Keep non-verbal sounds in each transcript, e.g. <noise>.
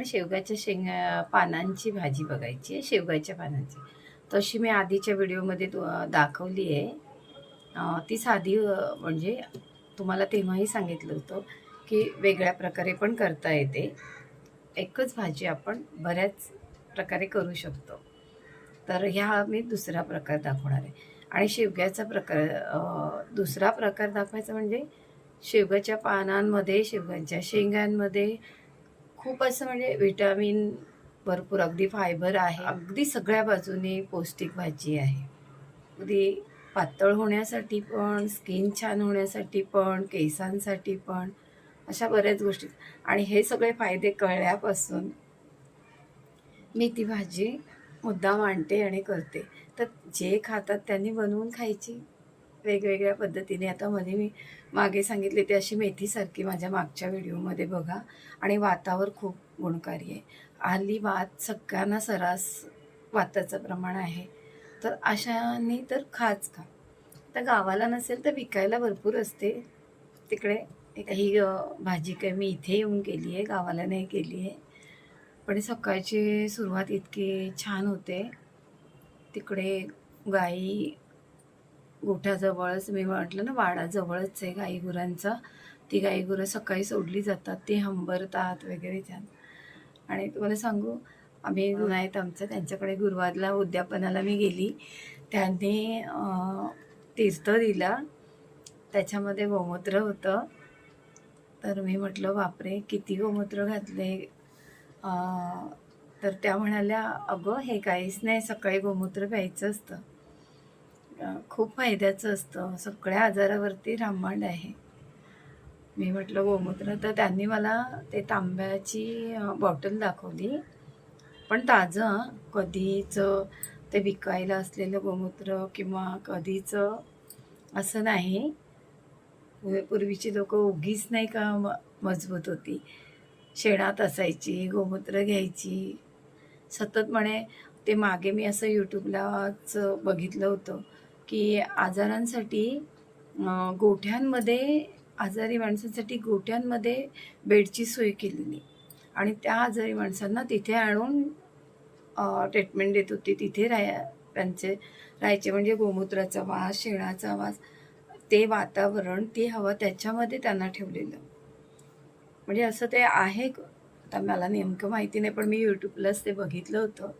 आपण शेवग्याच्या शेंगा पानांची भाजी बघायची आहे शेवग्याच्या पानांची. तशी मी आधीच्या व्हिडिओमध्ये दाखवली आहे. ती साधी म्हणजे तुम्हाला तेव्हाही सांगितलं होतं की वेगळ्या प्रकारे पण करता येते. एकच भाजी आपण बऱ्याच प्रकारे करू शकतो. तर ह्या मी दुसरा प्रकार दाखवणार आहे. आणि शेवग्याचा प्रकार दुसरा प्रकार दाखवायचा म्हणजे शेवग्याच्या पानांमध्ये शेवग्यांच्या शेंगांमध्ये खूप असं म्हणजे विटॅमिन भरपूर अगदी फायबर आहे. अगदी सगळ्या बाजूने पौष्टिक भाजी आहे. अगदी पातळ होण्यासाठी पण स्किन छान होण्यासाठी पण केसांसाठी पण अशा बऱ्याच गोष्टी. आणि हे सगळे फायदे कळल्यापासून मी ती भाजी मुद्दाम आणते आणि करते. तर जे खातात त्यांनी बनवून खायची. वेगवेगळ्या पद्धतीने. आता मध्ये मी मागे सांगितले ते अशी मेथीसारखी माझ्या मागच्या व्हिडिओमध्ये बघा. आणि वातावर खूप गुणकारी आहे. हल्ली वात सगळ्यांना सरास वाताचं प्रमाण आहे. तर अशाने तर खाच खा. तर गावाला नसेल तर विकायला भरपूर असते. तिकडे ही भाजी काय मी इथे येऊन केली आहे गावाला नाही केली आहे. पण सकाळची सुरुवात इतकी छान होते. तिकडे गाई गोठ्याजवळच मी म्हटलं ना वाडाजवळच आहे गाई गुरांचा ती गाई गुरं सकाळी सोडली जातात ती हंबरतात वगैरे छान. आणि तुम्हाला सांगू आम्ही आहेत आमचं त्यांच्याकडे गुरुवारला उद्यापनाला मी गेली. त्यांनी तीर्थ दिला. त्याच्यामध्ये गोमूत्र होतं. तर मी म्हटलं बापरे किती गोमूत्र घातले. तर त्या म्हणाल्या अगं हे काहीच नाही सकाळी गोमूत्र प्यायचं असतं. खूप फायद्याचं असतं. सगळ्या आजारावरती रामबाण आहे. मी म्हटलं गोमूत्र. तर त्यांनी मला ते तांब्याची बॉटल दाखवली. पण ताजं कधीच कधीचं ते विकायला असलेलं गोमूत्र किंवा कधीचं असं नाही. पूर्वीची लोक उगीच नाही का म मजबूत होती. शेणात असायची गोमूत्र घ्यायची. सतत म्हणे ते मागे मी असं यूट्यूबलाच बघितलं होतं. की आजारांसाठी गोठ्यांमध्ये आजारी माणसांसाठी गोठ्यांमध्ये बेडची सोय केलेली. आणि त्या आजारी माणसांना तिथे आणून ट्रीटमेंट देत होती. तिथे राहा त्यांचे राहायचे. म्हणजे गोमूत्राचा वास शेणाचा वास ते वातावरण ती हवा त्याच्यामध्ये त्यांना ठेवलेलं. म्हणजे असं ते आहे. आता मला नेमकं माहिती नाही पण मी यूट्यूबलाच ते बघितलं होतं.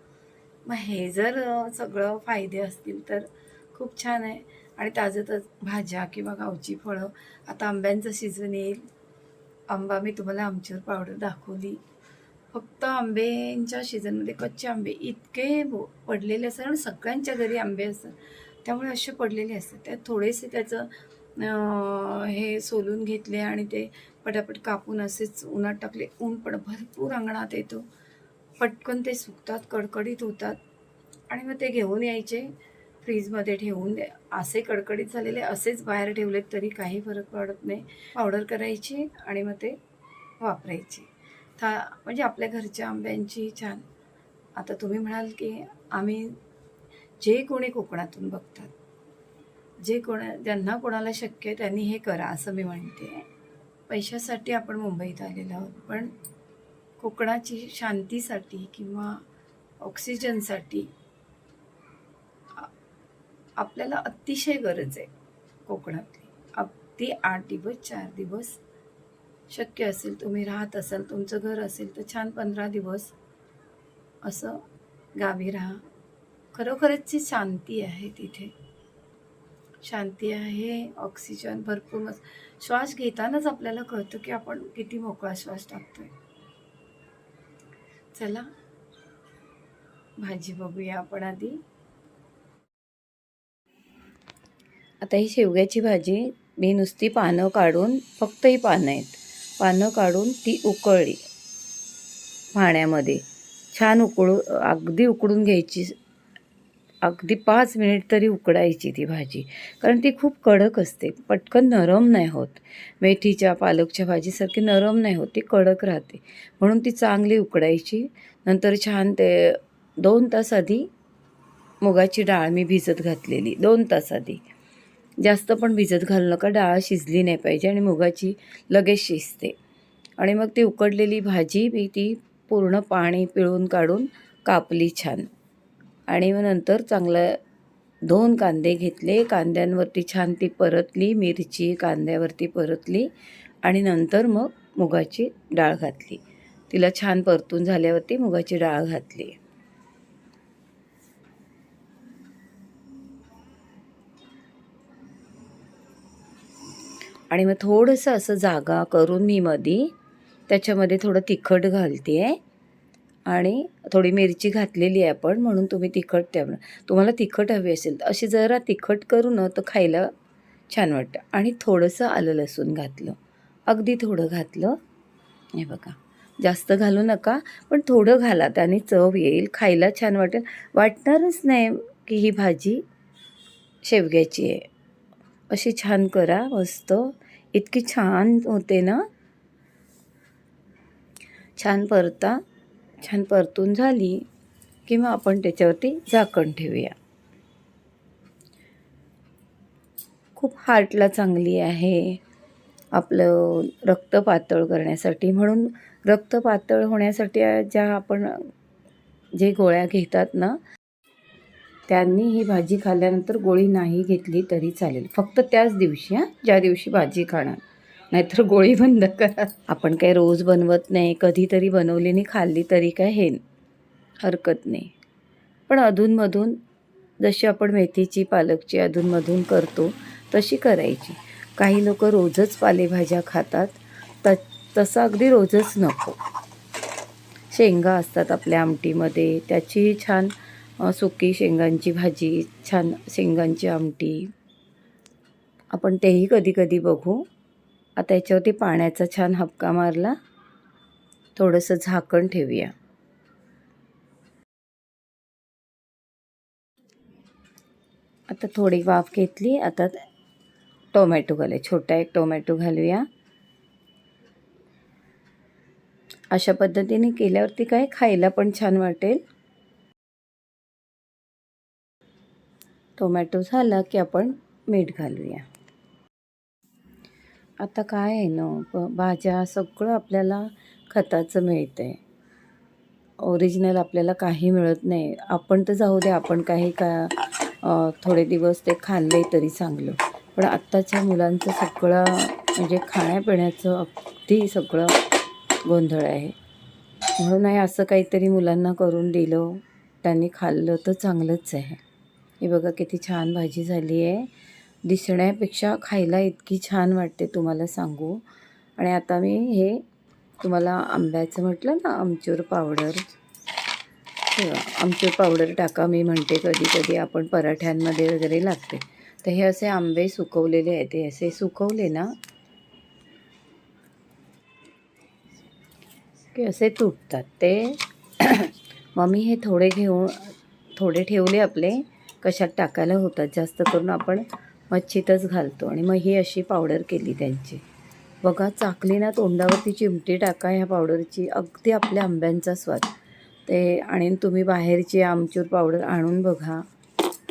मग हे जर सगळं फायदे असतील तर खूप छान आहे. आणि ताजं ताज भाज्या किंवा गावची फळं. आता आंब्यांचं सीझन येईल. आंबा मी तुम्हाला आमच्यावर पावडर दाखवली. फक्त आंब्यांच्या सीझनमध्ये कच्चे आंबे इतके बो- पडलेले असतात आणि सगळ्यांच्या घरी आंबे असतात. त्यामुळे असे पडलेले असतात. त्यात थोडेसे त्याचं हे सोलून घेतले आणि ते पटापट कापून असेच उन्हात टाकले. ऊन पण भरपूर अंगणात येतो. पटकन ते सुकतात कडकडीत होतात. आणि मग ते घेऊन यायचे. फ्रीजमध्ये ठेवून असे कडकडीत झालेले असेच बाहेर ठेवलेत तरी काही फरक पडत नाही. पावडर करायची आणि मग ते वापरायची. था म्हणजे आपल्या घरच्या आंब्यांची छान. आता तुम्ही म्हणाल की आम्ही जे कोणी कोकणातून बघतात जे कोणा ज्यांना कोणाला शक्य आहे त्यांनी हे करा असं मी म्हणते. पैशासाठी आपण मुंबईत आलेलो आहोत पण कोकणाची शांतीसाठी किंवा ऑक्सिजनसाठी आपल्याला अतिशय गरज आहे कोकणातली. अगदी आठ दिवस चार दिवस शक्य असेल तुम्ही राहत असाल तुमचं घर असेल तर छान पंधरा दिवस असं गावी राहा. खरोखरच जी शांती आहे तिथे. शांती आहे ऑक्सिजन भरपूर श्वास घेतानाच आपल्याला कळतं की आपण किती मोकळा श्वास टाकतोय. चला भाजी बघूया आपण आधी. आता ही शेवग्याची भाजी मी नुसती पानं काढून फक्त ही पानं आहेत. पानं काढून ती उकळली पाण्यामध्ये छान उकळू अगदी उकडून घ्यायची अगदी पाच मिनिट तरी उकडायची ती भाजी. कारण ती खूप कडक असते. पटकन नरम नाही होत. मेथीच्या पालकच्या भाजीसारखी नरम नाही होत. ती कडक राहते. म्हणून ती चांगली उकडायची. नंतर छान ते दोन तास आधी मुगाची डाळ मी भिजत घातलेली. दोन तास आधी. जास्त पण भिजत घालू नका. डाळ शिजली नाही पाहिजे आणि मुगाची लगेच शिजते. आणि मग ती उकडलेली भाजी मी ती पूर्ण पाणी पिळून काढून कापली छान. आणि मग नंतर चांगलं दोन कांदे घेतले. कांद्यांवरती छान ती परतली. मिरची कांद्यावरती परतली. आणि नंतर मग मुगाची डाळ घातली. तिला छान परतून झाल्यावरती मुगाची डाळ घातली. आणि मग थोडंसं असं जागा करून मी मधी त्याच्यामध्ये थोडं तिखट घालते आहे आणि थोडी मिरची घातलेली आहे आपण म्हणून तुम्ही तिखट त्या तुम्हाला तिखट हवी असेल तर अशी जरा तिखट करू ना तर खायला छान वाटतं. आणि थोडंसं आलं लसूण घातलं. अगदी थोडं घातलं. हे बघा. जास्त घालू नका पण थोडं घाला. त्याने चव येईल खायला छान वाटेल. वाटणारच नाही की ही भाजी शेवग्याची आहे. अशी छान करा मस्त. इतकी छान होते ना? छान परता छान परतून झाली की मग आपण त्याच्यावरती झाकण ठेवूया. खूप हार्टला चांगली आहे आपलं रक्त पातळ करण्यासाठी. म्हणून रक्त पातळ होण्यासाठी ज्या आपण जे गोळ्या घेतात ना त्यांनी ही भाजी खाल्ल्यानंतर गोळी नाही घेतली तरी चालेल. फक्त त्याच दिवशी हां ज्या दिवशी भाजी खाणार. नाहीतर गोळी बंद करा. आपण काही रोज बनवत नाही कधीतरी बनवली नाही खाल्ली तरी काय हे हरकत नाही. पण अधूनमधून जशी आपण मेथीची पालकची अधूनमधून करतो तशी करायची. काही लोक रोजच पालेभाज्या खातात. त तसं अगदी रोजच नको. शेंगा असतात आपल्या आमटीमध्ये त्याचीही छान सुकी शेंगांची भाजी छान शेंगांची आमटी. आपण तेही कधी कधी बघू. आता याच्यावरती पाण्याचा छान हपका मारला. थोडंसं झाकण ठेवूया. आता थोडी वाफ घेतली. आता टोमॅटो घालूया. छोटा एक टोमॅटो घालूया. अशा पद्धतीने केल्यावरती काय खायला पण छान वाटेल. टोमॅटो झाला की आपण मीठ घालूया. आता काय आहे ना भाज्या सगळं आपल्याला खताचं मिळतं आहे ओरिजिनल आपल्याला काही मिळत नाही. आपण तर जाऊ दे आपण काही का थोडे दिवस ते खाल्ले तरी चांगलं. पण आत्ताच्या मुलांचं सगळं म्हणजे खाण्यापिण्याचं अगदी सगळं गोंधळ आहे. म्हणून आहे असं काहीतरी मुलांना करून दिलं त्यांनी खाल्लं तर चांगलंच आहे. हे बघा किती छान भाजी झाली आहे. दिसण्यापेक्षा खायला इतकी छान वाटते तुम्हाला सांगू. आणि आता मी हे तुम्हाला आंब्याचं म्हटलं ना आमचूर पावडर. आमचूर पावडर टाका मी म्हणते कधी कधी आपण पराठ्यांमध्ये वगैरे लागते. तर हे असे आंबे सुकवलेले आहेत. ते असे सुकवले ना की असे तुटतात. ते <coughs> मग मी हे थोडे घेऊन थोडे ठेवले आपले. कशात टाकायला होतात. जास्त करून आपण मच्छीतच घालतो. आणि मग ही अशी पावडर केली त्यांची. बघा चाकली ना तोंडावरती चिमटी टाका ह्या पावडरची. अगदी आपल्या आंब्यांचा स्वाद. ते आणि तुम्ही बाहेरची आमचूर पावडर आणून बघा.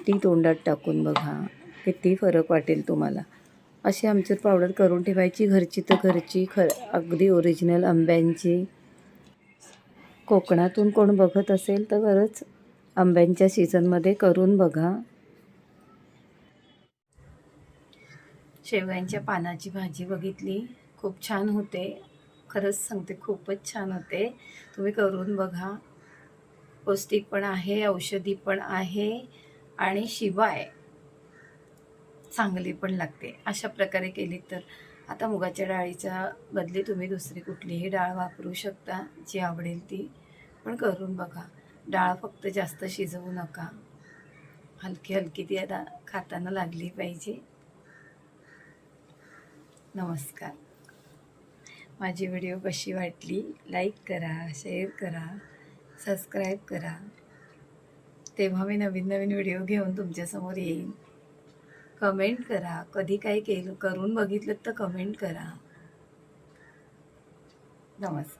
ती तोंडात टाकून बघा. किती फरक वाटेल तुम्हाला. अशी आमचूर पावडर करून ठेवायची घरची तर घरची. खर अगदी ओरिजिनल आंब्यांची. कोकणातून कोण बघत असेल तर खरंच आंब्यांच्या सीझनमध्ये करून बघा. शेवयांच्या पानाची भाजी बघितली. खूप छान होते. खरंच सांगते खूपच छान होते. तुम्ही करून बघा. पौष्टिक पण आहे औषधी पण आहे आणि शिवाय चांगली पण लागते. अशा प्रकारे केली तर. आता मुगाच्या डाळीच्या बदली तुम्ही दुसरी कुठलीही डाळ वापरू शकता जी आवडेल ती. पण करून बघा. डाळ फक्त जास्त शिजवू नका. हलकी हलकी ती आता खाताना लागली पाहिजे. नमस्कार. माझी व्हिडिओ कशी वाटली? लाईक करा शेअर करा सबस्क्राईब करा. तेव्हा मी नवीन नवीन व्हिडिओ घेऊन तुमच्यासमोर येईन. कमेंट करा. कधी काही केलं करून बघितलं तर कमेंट करा. नमस्कार.